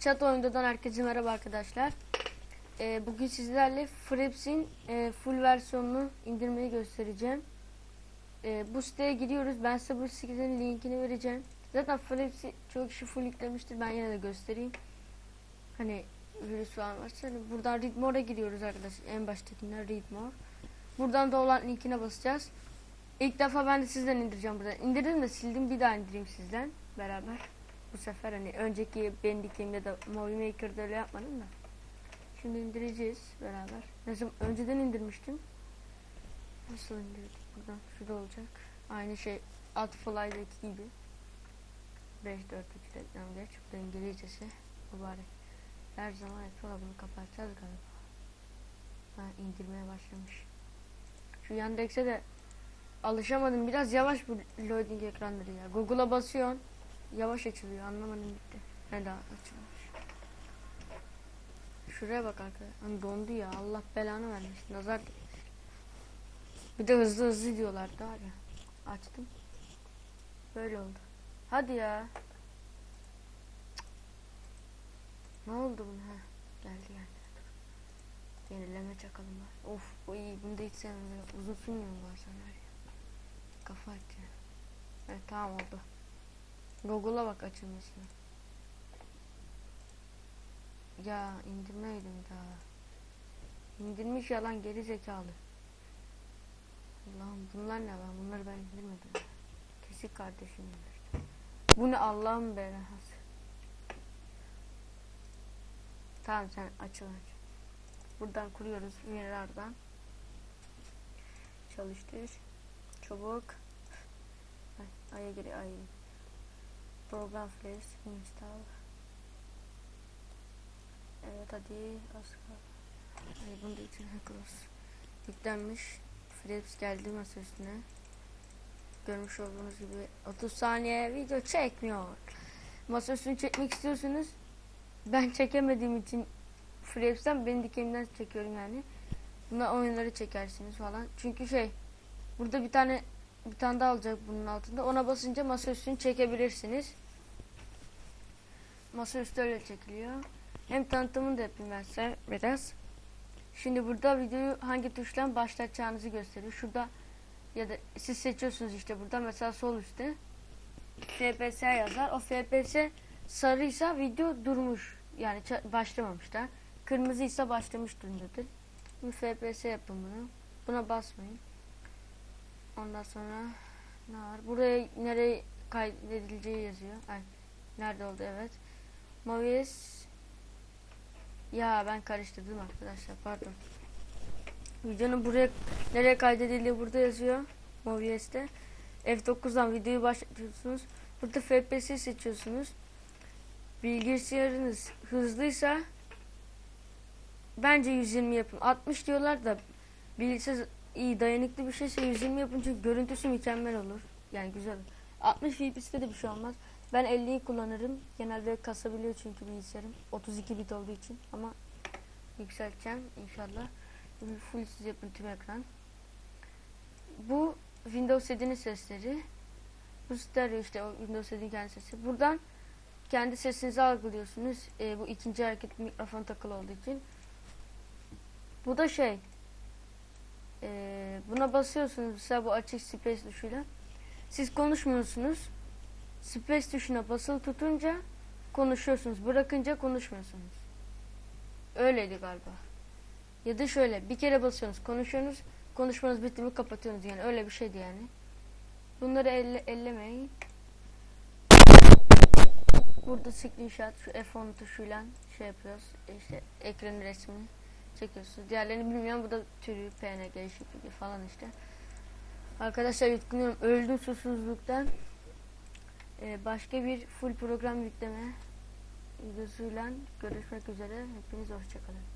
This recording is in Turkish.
Chat oyundan herkese merhaba arkadaşlar. Ee, bugün sizlerle Fraps'in e, full versiyonunu indirmeyi göstereceğim. Ee, bu siteye giriyoruz. Ben size bu sitenin linkini vereceğim. Zaten Fraps'i çok kişi full yüklemiştir. Ben yine de göstereyim. Hani virüs falan varsa. Hani buradan Read More'a giriyoruz arkadaşlar. En baştakinden Read More. Buradan da olan linkine basacağız. İlk defa ben de sizden indireceğim buradan. İndirdim de sildim bir daha indireyim sizden beraber. Bu sefer hani önceki Bandicam'de de Movie Maker'da öyle yapmadım da. Şimdi indireceğiz beraber. Nasıl önceden indirmiştim. Nasıl indirdik buradan? Şurada olacak. Aynı şey Outfly'daki gibi. 5 4 3 reklam geç. Burada İngilizcesi mübarek. Her zaman yapıyorlar bunu kapatacağız galiba. Ha indirmeye başlamış. Şu Yandex'e de alışamadım. Biraz yavaş bu loading ekranları ya. Google'a basıyorsun. Yavaş açılıyor. Anlamadım bitti. Ne daha açılmış. Şuraya bak arkadaşlar. Hani dondu ya. Allah belanı vermiş. Nazar. Bir de hızlı hızlı diyorlar daha ya. Açtım. Böyle oldu. Hadi ya. Ne oldu buna? Ha, geldi geldi. Dur. Yenileme çakalım var. Of bu iyi. Bunu da hiç. Böyle Uzun sürmüyor bazen. Kafa açıyor. Evet tamam oldu. Google'a bak açılmasına. Ya indirmeydim daha. İndirmiş yalan geri zekalı. Allah'ım bunlar ne lan? Bunları ben indirmedim. Kesin kardeşim indirdi. Bu ne Allah'ım belası. Tamam sen açıl aç. Buradan kuruyoruz üyelerden. Çalıştır. Çabuk. Ay, aya geri ay. Program flash install. Evet hadi kaldı. Ay bunu da close. Yüklenmiş. Philips geldi masa. Görmüş olduğunuz gibi 30 saniye video çekmiyor. Masa çekmek istiyorsunuz. Ben çekemediğim için Philips'ten benim dikemimden çekiyorum yani. Buna oyunları çekersiniz falan. Çünkü şey burada bir tane bir tane daha olacak bunun altında. Ona basınca masa üstünü çekebilirsiniz. Masaüstü öyle çekiliyor. Hem tanıtımını da yapayım ben size biraz. Şimdi burada videoyu hangi tuşla başlatacağınızı gösteriyor. Şurada ya da siz seçiyorsunuz işte burada mesela sol üstte FPS yazar. O FPS sarıysa video durmuş. Yani başlamamış da. Kırmızıysa başlamış durumdadır. FPS yapın. Buna basmayın. Ondan sonra ne var? Buraya nereye kaydedileceği yazıyor. Ay, nerede oldu evet. Movies ya ben karıştırdım arkadaşlar pardon. Videonun buraya nereye kaydedildiği burada yazıyor. Movies'te. F9'dan videoyu başlatıyorsunuz. Burada FPS seçiyorsunuz. Bilgisayarınız hızlıysa bence 120 yapın. 60 diyorlar da bilgisayar iyi dayanıklı bir şeyse 120 yapın çünkü görüntüsü mükemmel olur. Yani güzel olur. 60 FPS'te de bir şey olmaz. Ben 50'yi kullanırım. Genelde kasabiliyor çünkü bilgisayarım. 32 bit olduğu için ama yükselteceğim inşallah. Full siz yapın tüm ekran. Bu Windows 7'nin sesleri. Bu stereo işte o Windows 7'nin kendi sesi. Buradan kendi sesinizi algılıyorsunuz. Ee, bu ikinci hareket mikrofon takılı olduğu için. Bu da şey. Buna basıyorsunuz. Mesela bu açık space tuşuyla. Siz konuşmuyorsunuz. Space tuşuna basılı tutunca konuşuyorsunuz. Bırakınca konuşmuyorsunuz. Öyleydi galiba. Ya da şöyle bir kere basıyorsunuz konuşuyorsunuz. Konuşmanız bitti mi kapatıyorsunuz yani öyle bir şeydi yani. Bunları elle, ellemeyin. Burada screenshot şu F10 tuşuyla şey yapıyoruz. İşte ekranın resmini çekiyorsunuz. Diğerlerini bilmiyorum. Bu da türü PNG şekli falan işte. Arkadaşlar yutkunuyorum. Öldüm susuzluktan. Ee, başka bir full program yükleme videosuyla görüşmek üzere. Hepiniz hoşçakalın.